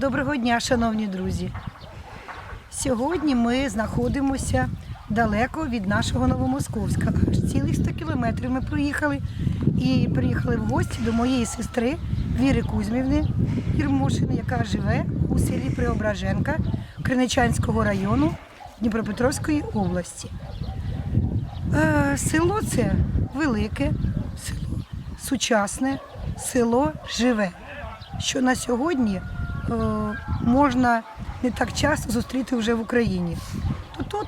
Доброго дня, шановні друзі. Сьогодні ми знаходимося далеко від нашого Новомосковська. Аж цілих 100 кілометрів ми проїхали і приїхали в гості до моєї сестри Віри Кузьмівни Єрмошини, яка живе у селі Преображенка Криничанського району Дніпропетровської області. Е, Село це велике, село сучасне, село живе. Що на сьогодні можна не так часто зустріти вже в Україні. То тут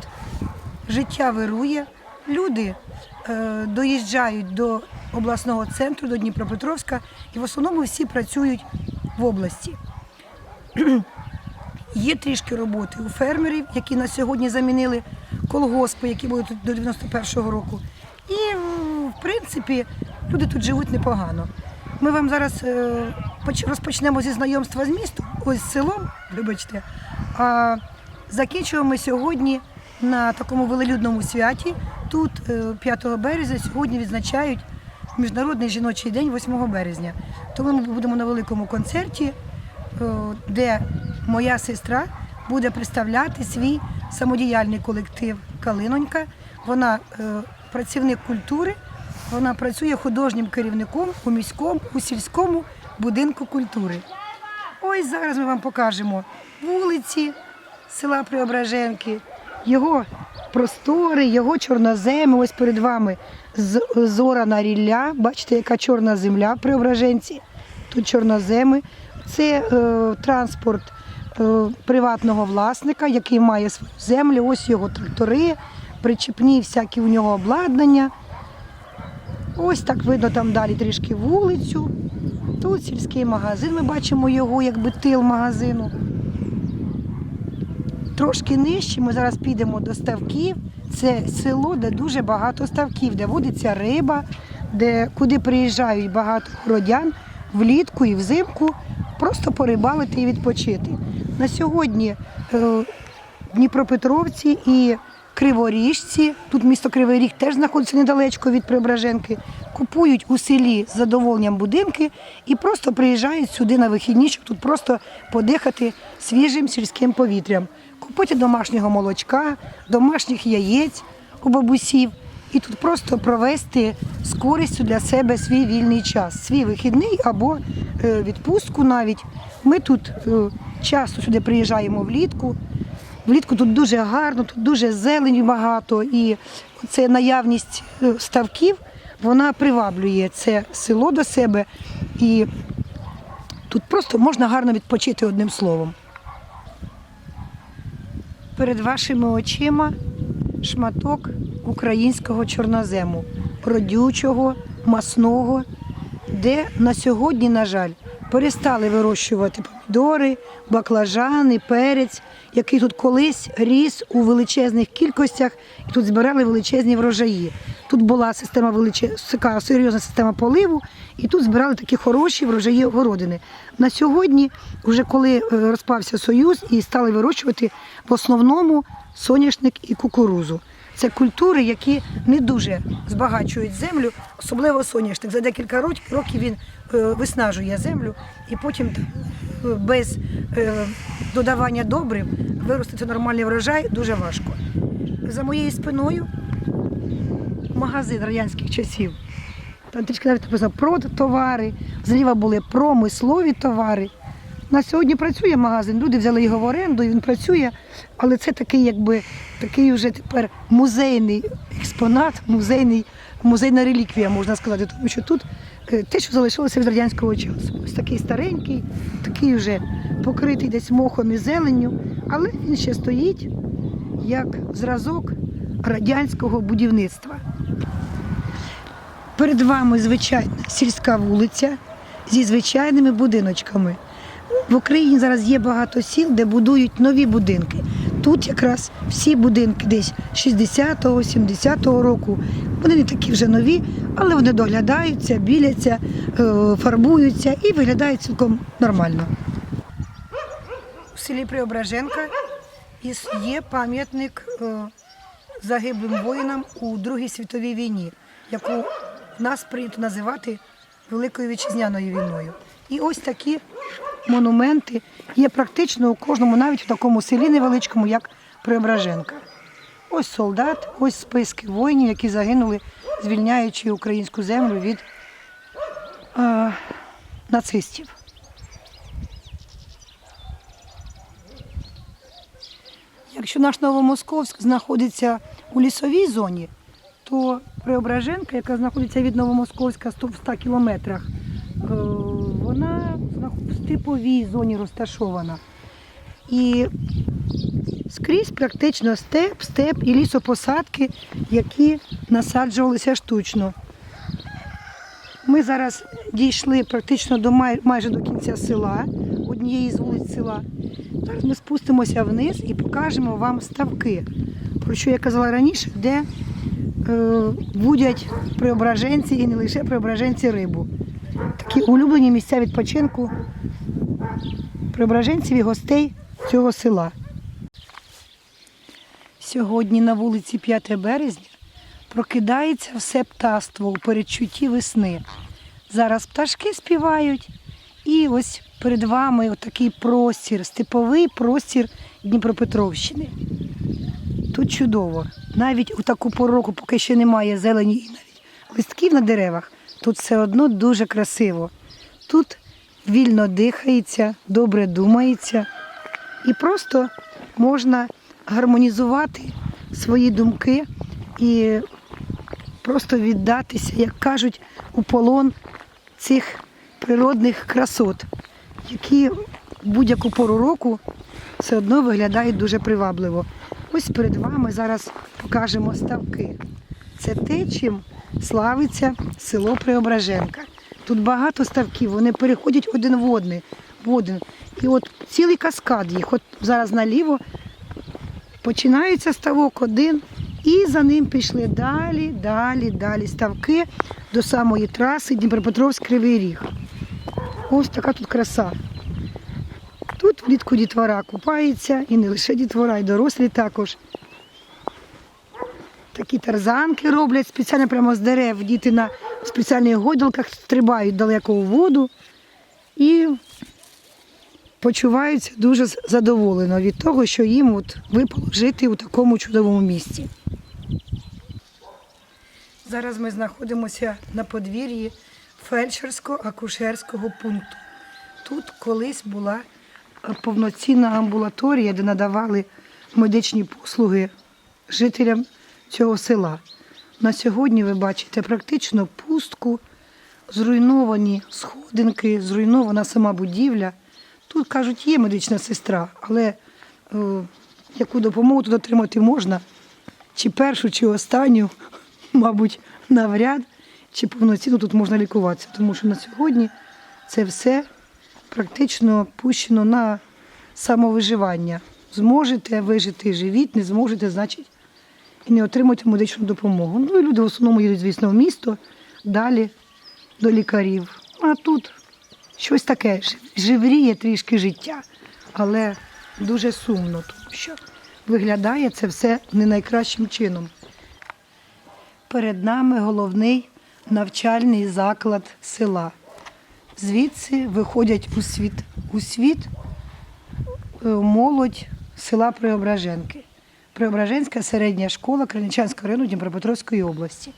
життя вирує, люди е, доїжджають до обласного центру, до Дніпропетровська, і в основному всі працюють в області. Є трішки роботи у фермерів, які на сьогодні замінили колгоспи, які були тут до 91-го року. І, в принципі, люди тут живуть непогано. Ми вам зараз е, розпочнемо зі знайомства з містом, ось селом, вибачте. А закінчуємо сьогодні на такому велелюдному святі. Тут е, 5 березня сьогодні відзначають Міжнародний жіночий день 8 березня. Тому ми будемо на великому концерті е, де моя сестра буде представляти свій самодіяльний колектив Калинонька. Вона е, працівник культури, вона працює художнім керівником у міському, у сільському будинку культури. Ось зараз ми вам покажемо вулиці села Преображенки, його простори, його чорноземи. Ось перед вами зорана рілля. Бачите, яка чорна земля в Преображенці. Тут чорноземи. Це е, транспорт е, приватного власника, який має свою землю. Ось його трактори, причепні всякі у нього обладнання. Ось так видно там далі трішки вулицю. Тут сільський магазин. Ми бачимо його якби тил магазину. Трошки нижче ми зараз підемо до ставків. Це село, де дуже багато ставків, де водиться риба, де куди приїжджають багато городян влітку і взимку просто порибалити і відпочити. На сьогодні е, Дніпропетровці і Криворіжці, тут місто Кривий Ріг теж знаходиться недалечко від Преображенки, купують у селі з задоволенням будинки і просто приїжджають сюди на вихідні, щоб тут просто подихати свіжим сільським повітрям. Купити домашнього молочка, домашніх яєць у бабусів і тут просто провести з користю для себе свій вільний час, свій вихідний або е, відпустку навіть. Ми тут е, часто сюди приїжджаємо влітку. Влітку тут дуже гарно, тут дуже зелені багато, і це наявність е, ставків вона приваблює це село до себе, і тут просто можна гарно відпочити одним словом. Перед вашими очима шматок українського чорнозему, родючого, масного, де на сьогодні, на жаль, перестали вирощувати помідори, баклажани, перець, який тут колись ріс у величезних кількостях, і тут збирали величезні врожаї. Тут була система величе... серйозна система поливу, і тут збирали такі хороші врожаї городини. На сьогодні, вже коли е, розпався союз і стали вирощувати в основному соняшник і кукурузу. Це культури, які не дуже збагачують землю, особливо соняшник. За декілька років він е, виснажує землю і потім е, без е, додавання добрив виростити нормальний врожай дуже важко. За моєю спиною магазин радянських часів. Там трішки навіть написано про товари, зліва були промислові товари. На сьогодні працює магазин, люди взяли його в оренду, і він працює, але це такий, якби такий вже тепер музейний експонат, музейний, музейна реліквія, можна сказати, тому що тут е, те, що залишилося від радянського часу. Ось такий старенький, такий вже покритий десь мохом і зеленню, але він ще стоїть як зразок радянського будівництва. Перед вами звичайна сільська вулиця зі звичайними будиночками. В Україні зараз є багато сіл, де будують нові будинки. Тут якраз всі будинки десь 60-го, 70-го року. Вони не такі вже нові, але вони доглядаються, біляться, е, фарбуються і виглядають цілком нормально. У селі Преображенка є пам'ятник е, загиблим воїнам у Другій світовій війні, яку нас прийнято називати Великою вітчизняною війною. І ось такі монументи є практично у кожному, навіть у такому селі невеличкому, як Преображенка. Ось солдат, ось списки воїнів, які загинули, звільняючи українську землю від е, нацистів. Якщо наш Новомосковськ знаходиться у лісовій зоні, то Преображенка, яка знаходиться від Новомосковська 100 в 100 кілометрах, е, степовій зоні розташована. І скрізь практично степ, степ і лісопосадки, які насаджувалися штучно. Ми зараз дійшли практично до май, майже до кінця села, однієї з вулиць села. Зараз ми спустимося вниз і покажемо вам ставки, про що я казала раніше, де е, будять преображенці і не лише преображенці рибу. Такі улюблені місця відпочинку преображенців і гостей цього села. Сьогодні на вулиці 5 березня прокидається все птаство у передчутті весни. Зараз пташки співають, і ось перед вами отакий простір, степовий простір Дніпропетровщини. Тут чудово. Навіть у таку пору року, поки ще немає зелені навіть листків на деревах, тут все одно дуже красиво. Тут вільно дихається, добре думається, і просто можна гармонізувати свої думки і просто віддатися, як кажуть, у полон цих природних красот, які будь-яку пору року все одно виглядають дуже привабливо. Ось перед вами зараз покажемо ставки. Це те, чим славиться село Преображенка. Тут багато ставків, вони переходять один в один. В один. І от цілий каскад їх. От зараз наліво починається ставок один, і за ним пішли далі, далі, далі ставки до самої траси Дніпропетровськ Кривий Ріг. Ось така тут краса. Тут влітку дітвора купається, і не лише дітвора, і дорослі також. Такі тарзанки роблять спеціально прямо з дерев. Діти на спеціальних гойдалках стрибають далеко у воду і почуваються дуже задоволено від того, що їм от випало жити у такому чудовому місці. Зараз ми знаходимося на подвір'ї фельдшерсько-акушерського пункту. Тут колись була е, повноцінна амбулаторія, де надавали медичні послуги жителям цього села. На сьогодні ви бачите практично пустку, зруйновані сходинки, зруйнована сама будівля. Тут кажуть, є медична сестра, але е, яку допомогу тут отримати можна, чи першу, чи останню, мабуть, навряд, чи повноцінно тут можна лікуватися. Тому що на сьогодні це все практично пущено на самовиживання. Зможете вижити, живіть, не зможете, значить, і не отримуєте медичну допомогу. Ну і люди в основному їдуть, звісно, в місто, далі до лікарів. А тут щось таке, живріє трішки життя, але дуже сумно, тому що виглядає це все не найкращим чином. Перед нами головний навчальний заклад села. Звідси виходять у світ, у світ е, молодь села Преображенки. Преображенська середня школа Криничанського району Дніпропетровської області.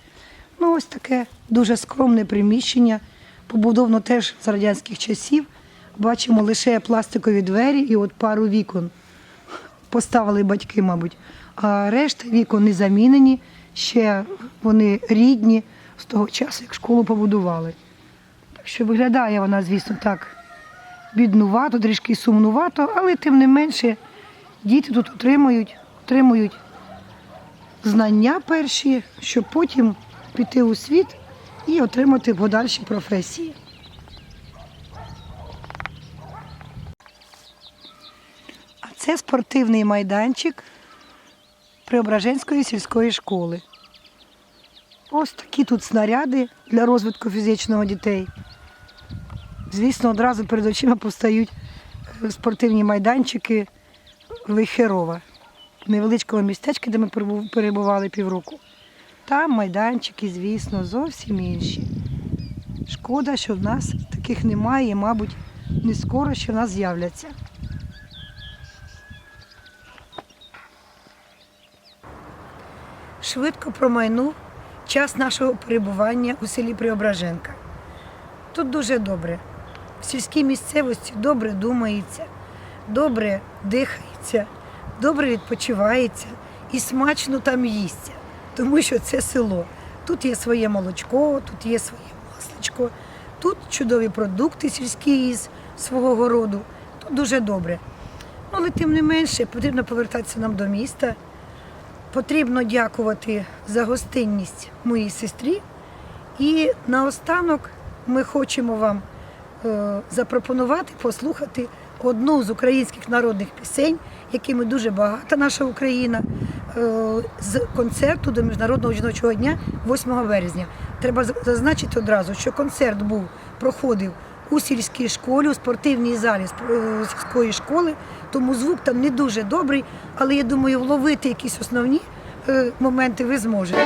Ну, ось таке дуже скромне приміщення, побудовано теж з радянських часів. Бачимо лише пластикові двері і от пару вікон поставили батьки, мабуть. А решта вікон не замінені, ще вони рідні з того часу, як школу побудували. Так що виглядає вона, звісно, так біднувато, трішки сумнувато, але тим не менше діти тут отримують, отримують знання перші, щоб потім піти у світ і отримати подальші професії. А це спортивний майданчик Преображенської сільської школи. Ось такі тут снаряди для розвитку фізичного дітей. Звісно, одразу перед очима постають е, спортивні майданчики Вихерова, невеличкого містечка, де ми перебували півроку. Там майданчики, звісно, зовсім інші. Шкода, що в нас таких немає, і, мабуть, не скоро ще в нас з'являться. Швидко промайнув час нашого перебування у селі Преображенка. Тут дуже добре. В сільській місцевості добре думається, добре дихається, добре відпочивається і смачно там їсться, тому що це село. Тут є своє молочко, тут є своє масличко, тут чудові продукти сільські із свого городу. Тут дуже добре. Ну, але тим не менше потрібно повертатися нам до міста. Потрібно дякувати за гостинність моїй сестрі. І наостанок ми хочемо вам е, запропонувати послухати одну з українських народних пісень, якими дуже багата наша Україна, е, з концерту до Міжнародного жіночого дня 8 березня. Треба зазначити одразу, що концерт був, проходив у сільській школі, у спортивній залі е, сільської школи, тому звук там не дуже добрий, але я думаю, вловити якісь основні е, моменти ви зможете.